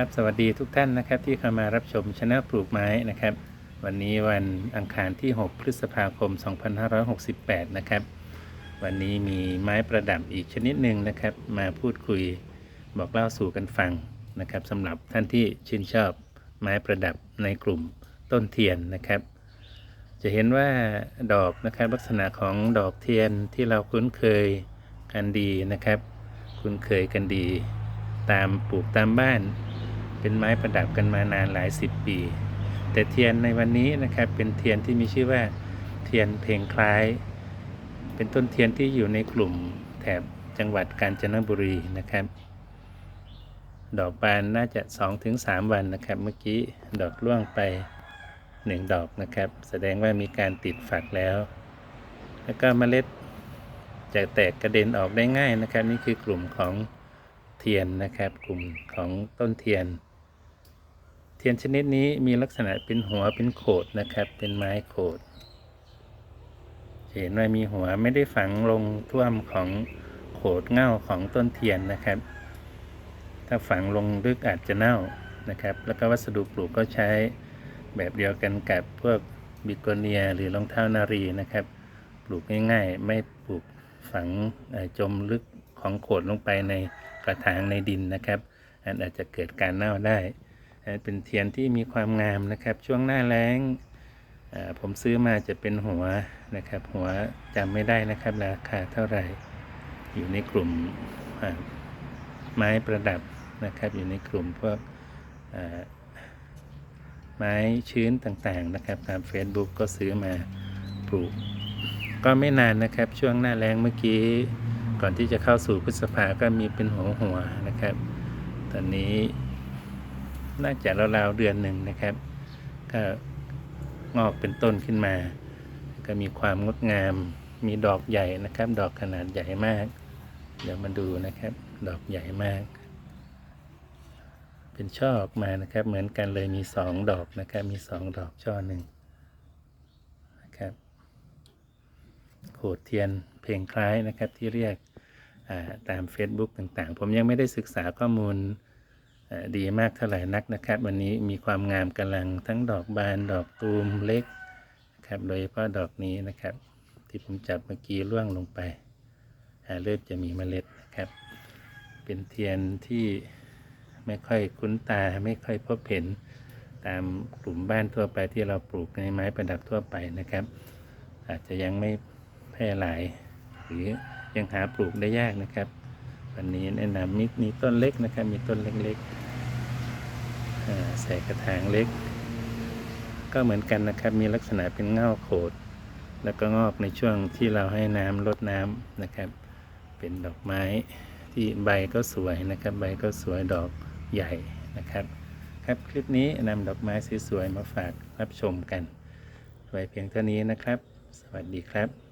ครับสวัสดีทุกท่านนะครับที่เข้ามารับชมช anel ปลูกไม้นะครับ วันนี้วันอังคารที่ 6 พฤษภาคม 2568 นะครับ วันนี้มีไม้ประดับอีกชนิดหนึ่งนะครับ มาพูดคุยบอกเล่าสู่กันฟังนะครับสำหรับท่านที่ชื่นชอบไม้ประดับในกลุ่มต้นเทียนนะครับ จะเห็นว่าดอกนะครับลักษณะของดอกเทียนที่เราคุ้นเคยกันดีนะครับ คุ้นเคยกันดี ตามปลูกตามบ้าน เป็นไม้ประดับกันมานานหลายสิบปี แต่เทียนในวันนี้นะครับเป็นเทียนที่มีชื่อว่าเทียนเพลงคล้าย เป็นต้นเทียนที่อยู่ในกลุ่มแถบจังหวัดกาญจนบุรีนะครับ ดอกบานน่าจะ 2-3 วันนะครับ เมื่อกี้ดอกร่วงไป 1 ดอกนะครับ แสดงว่ามีการติดฝักแล้ว แล้วก็เมล็ดจะแตกกระเด็นออกได้ง่ายนะครับ นี่คือกลุ่มของเทียนนะครับ กลุ่มของต้นเทียน เทียนชนิดนี้มีลักษณะเป็นหัวเป็นโขดนะครับ เป็นไม้โขดเห็นว่ามีหัวไม่ได้ฝังลงท่วมของโขดเง่าของต้นเทียนนะครับ ถ้าฝังลงลึกอาจจะเน่านะครับ แล้วก็วัสดุปลูกก็ใช้แบบเดียวกันกับพวกบิโกเนียหรือรองเท้านารีนะครับ ปลูกง่ายๆ ไม่ปลูกฝังจมลึกของโขดลงไปในกระถางในดินนะครับอันอาจจะเกิดการเน่าได้ เป็นเทียนที่มีความงามนะครับ ช่วงหน้าแล้งผมซื้อมาจะเป็นหัวนะครับ หัวจำไม่ได้นะครับ ราคาเท่าไหร่ อยู่ในกลุ่มไม้ประดับนะครับ อยู่ในกลุ่มพวกไม้ชื้นต่างๆนะครับตาม Facebook ก็ซื้อมาปลูก ก็ไม่นานนะครับ ช่วงหน้าแรงเมื่อกี้ ก่อนที่จะเข้าสู่พฤษภาก็มีเป็นหัวหัวนะครับ ตอนนี้ น่าจะราวๆเดือนหนึ่งนะครับ ก็งอกเป็นต้นขึ้นมา ก็มีความงดงาม มีดอกใหญ่นะครับ ดอกขนาดใหญ่มาก เดี๋ยวมาดูนะครับ ดอกใหญ่มาก เป็นช่อออกมานะครับ เหมือนกันเลยมีสองดอกนะครับ มีสองดอกช่อหนึ่งนะครับ โขดเทียนเพลงคล้ายนะครับที่เรียกตาม Facebook ต่างๆ ผมยังไม่ได้ศึกษาข้อมูล ดีมากเท่าไหร่นักนะครับ วันนี้มีความงามกำลังทั้งดอกบานดอกตูมเล็กนะครับโดยเฉพาะดอกนี้นะครับ ที่ผมจับเมื่อกี้ร่วงลงไปอ่าเริ่มจะมีเมล็ดนะครับ เป็นเทียนที่ไม่ค่อยคุ้นตาไม่ค่อยพบเห็นตามกลุ่มบ้านทั่วไปที่เราปลูกในไม้ประดับทั่วไปนะครับ อาจจะยังไม่แพร่หลาย หรือยังหาปลูกได้ยากนะครับ วันนี้แนะนำมีมีต้นเล็กนะครับ มีต้นเล็กๆใส่กระถางเล็ก ก็เหมือนกันนะครับ มีลักษณะเป็นเง่าโขด แล้วก็งอกในช่วงที่เราให้น้ำลดน้ำนะครับ เป็นดอกไม้ที่ใบก็สวยนะครับ ใบก็สวยดอกใหญ่นะครับ ครับคลิปนี้นำดอกไม้สวยๆมาฝากรับชมกันไว้เพียงเท่านี้นะครับ สวัสดีครับ